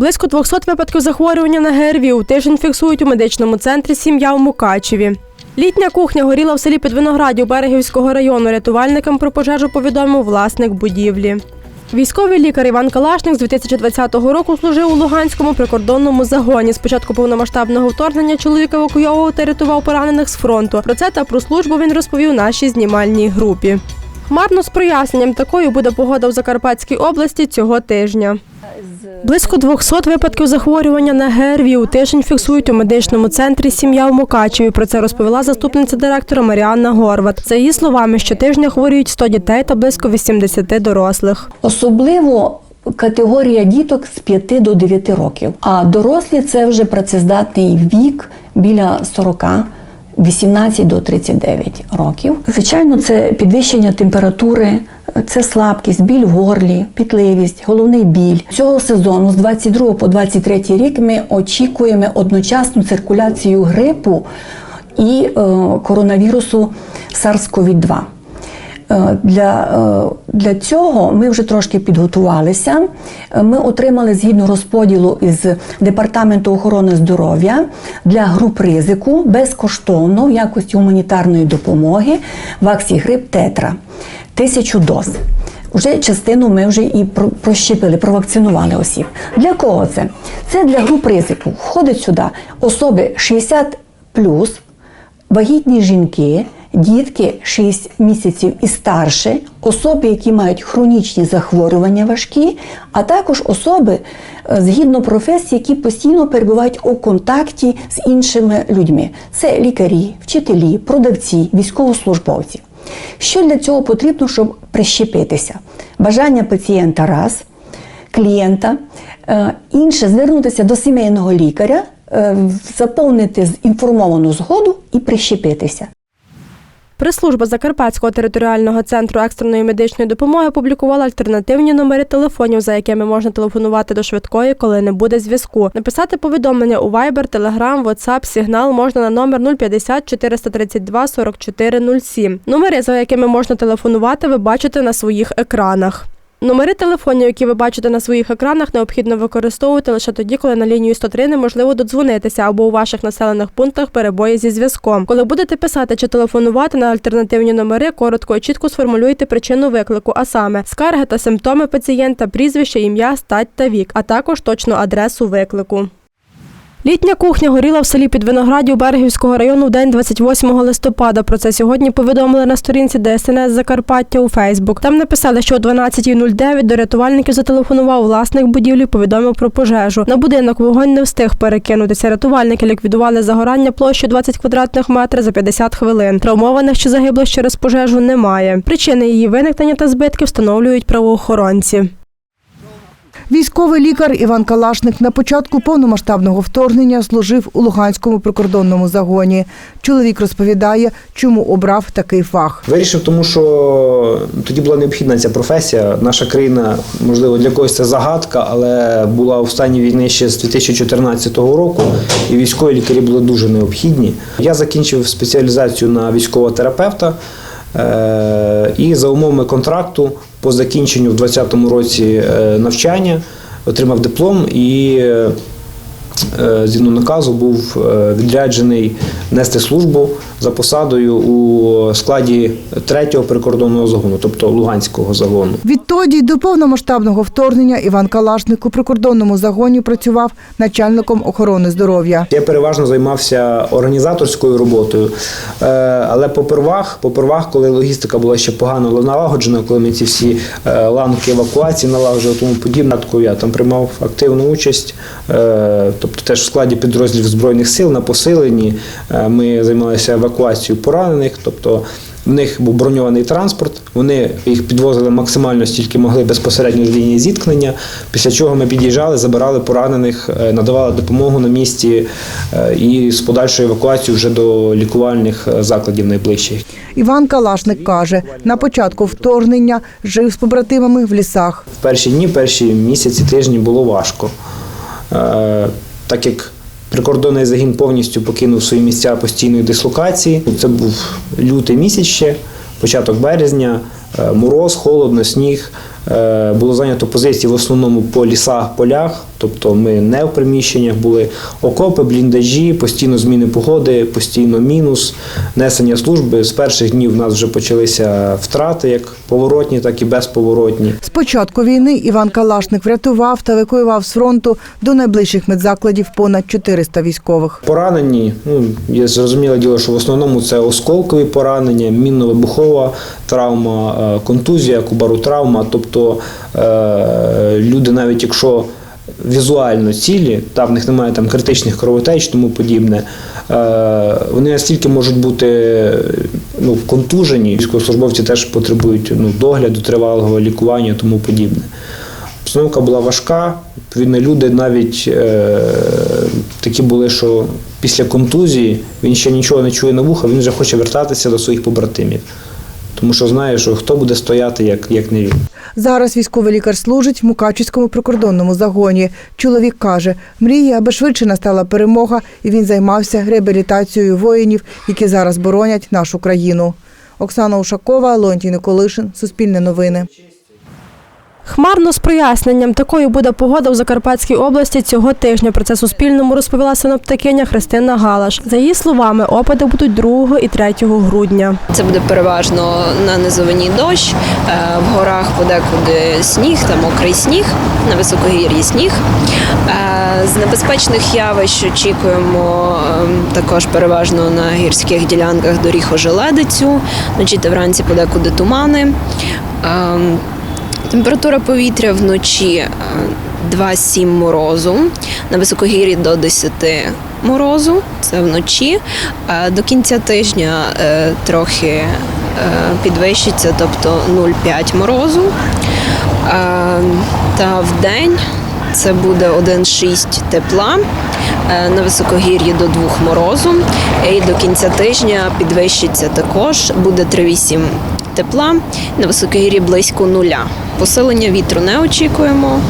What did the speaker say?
Близько 200 випадків захворювання на ГРВІ у тиждень фіксують у медичному центрі сім'я у Мукачеві. Літня кухня горіла в селі Підвинограді Берегівського району. Рятувальникам про пожежу повідомив власник будівлі. Військовий лікар Іван Калашник з 2020 року служив у Луганському прикордонному загоні. З початку повномасштабного вторгнення чоловік евакуйовував та рятував поранених з фронту. Про це та про службу він розповів нашій знімальній групі. Хмарно з проясненням такою буде погода в Закарпатській області цього тижня. Близько 200 випадків захворювання на ГРВІ у тиждень фіксують у медичному центрі сім'я у Мукачеві. Про це розповіла заступниця директора Маріанна Горват. За її словами, щотижня хворіють 100 дітей та близько 80 дорослих. Особливо категорія діток з 5 до 9 років. А дорослі це вже працездатний вік біля 40. 18 до 39 років. Звичайно, це підвищення температури, це слабкість, біль в горлі, пітливість, головний біль. Цього сезону з 22 по 23 рік ми очікуємо одночасну циркуляцію грипу і е, коронавірусу SARS-CoV-2. Е, Для, е, для цього ми вже трошки підготувалися. Ми отримали згідно розподілу із департаменту охорони здоров'я для груп ризику безкоштовно в якості гуманітарної допомоги ваксігрип Тетра тисячу доз. Вже частину ми вже і прощепили, провакцинували осіб. Для кого це? Це для груп ризику. Входить сюди особи 60 вагітні жінки, дітки 6 місяців і старше, особи, які мають хронічні захворювання важкі, а також особи е, згідно професії, які постійно перебувають у контакті з іншими людьми. Це лікарі, вчителі, продавці, військовослужбовці. Що для цього потрібно, щоб прищепитися? Бажання пацієнта раз, клієнта, Е, інше звернутися до сімейного лікаря, е, заповнити інформовану згоду і прищепитися. Прес-служба Закарпатського територіального центру екстреної медичної допомоги опублікувала альтернативні номери телефонів, за якими можна телефонувати до швидкої, коли не буде зв'язку. Написати повідомлення у Viber, Telegram, WhatsApp, Signal можна на номер 050 432 44 07. Номери, за якими можна телефонувати, ви бачите на своїх екранах. Номери телефонів, які ви бачите на своїх екранах, необхідно використовувати лише тоді, коли на лінію 103 неможливо додзвонитися або у ваших населених пунктах перебої зі зв'язком. Коли будете писати чи телефонувати на альтернативні номери, коротко і чітко сформулюйте причину виклику, а саме скарги та симптоми пацієнта, прізвище, ім'я, стать та вік, а також точну адресу виклику. Літня кухня горіла в селі Підвинограді Берегівського району в день 28 листопада. Про це сьогодні повідомили на сторінці ДСНС Закарпаття у Фейсбук. Там написали, що о 12.09 до рятувальників зателефонував власник будівлі, повідомив про пожежу. На будинок вогонь не встиг перекинутися. Рятувальники ліквідували загорання площею 20 квадратних метрів за 50 хвилин. Травмованих чи загиблих через пожежу немає. Причини її виникнення та збитки встановлюють правоохоронці. Військовий лікар Іван Калашник на початку повномасштабного вторгнення служив у Луганському прикордонному загоні. Чоловік розповідає, чому обрав такий фах. Вирішив, тому що тоді була необхідна ця професія. Наша країна, можливо, для когось це загадка, але була в стані війни ще з 2014 року, і військові лікарі були дуже необхідні. Я закінчив спеціалізацію на військового терапевта. Е, І за умовами контракту по закінченню в 2020 році е, навчання отримав диплом і е, згідно наказу був відряджений нести службу за посадою у складі третього прикордонного загону, тобто Луганського загону. Відтоді до повномасштабного вторгнення Іван Калашник у прикордонному загоні працював начальником охорони здоров'я. Я переважно займався організаторською роботою, Е, але попервах, попервах, коли логістика була ще погано налагоджена, коли ми ці всі е, ланки евакуації налагоджували, тому подібне, я там приймав активну участь, е, тобто теж в складі підрозділів збройних сил на посиленні. Ми займалися евакуацією поранених, тобто. В них був броньований транспорт, вони їх підвозили максимально стільки могли безпосередньо з лінії зіткнення. Після чого ми під'їжджали, забирали поранених, е, надавали допомогу на місці е, і з подальшою евакуацією вже до лікувальних е, закладів найближчих. Іван Калашник каже, на початку вторгнення жив з побратимами в лісах. В перші дні, перші місяці, тижні було важко, так як прикордонний загін повністю покинув свої місця постійної дислокації. Це був лютий місяць ще, початок березня, е, мороз, холодно, сніг. Е, Було зайнято позиції в основному по лісах, полях, тобто ми не в приміщеннях були окопи, бліндажі, постійно зміни погоди, постійно мінус, несення служби. З перших днів в нас вже почалися втрати, як поворотні, так і безповоротні. З початку війни Іван Калашник врятував та евакуював з фронту до найближчих медзакладів понад 400 військових. Поранені, ну є зрозуміле діло, що в основному це осколкові поранення, мінно-вибухова травма, е, контузія, кубаротравма. Тобто е, люди, навіть якщо візуально цілі, та в них немає там критичних кровотеч, тому подібне, е, вони настільки можуть бути ну, контужені. Військовослужбовці теж потребують ну, догляду, тривалого лікування, тому подібне. Обстановка була важка. Відповідно, люди навіть е, такі були, що після контузії він ще нічого не чує на вуха, він вже хоче вертатися до своїх побратимів. Тому що знає, що хто буде стояти, як, як не він. Зараз військовий лікар служить в Мукачівському прикордонному загоні. Чоловік каже, мріє, аби швидше настала перемога, і він займався реабілітацією воїнів, які зараз боронять нашу країну. Оксана Ушакова, Леонтій Николишин, Суспільне новини. Хмарно з проясненням такою буде погода у Закарпатській області цього тижня. Про це Суспільному розповіла синоптикиня Христина Галаш. За її словами, опади будуть 2 і 3 грудня. Це буде переважно на низовині дощ, е, в горах подекуди сніг та мокрий сніг, на високогір'ї сніг. Е, З небезпечних явищ очікуємо е, також переважно на гірських ділянках доріг ожеледицю, вночі та вранці подекуди тумани. Е, Температура повітря вночі е, 2-7 морозу, на високогір'ї до 10 морозу, це вночі. А До кінця тижня е, трохи е, підвищиться, тобто 0,5 морозу. Е, Та в день це буде 1,6 тепла, е, на високогір'ї до 2 морозу. І до кінця тижня підвищиться також, буде 3,8 тепла, на високогір'ї близько нуля. Посилення вітру не очікуємо.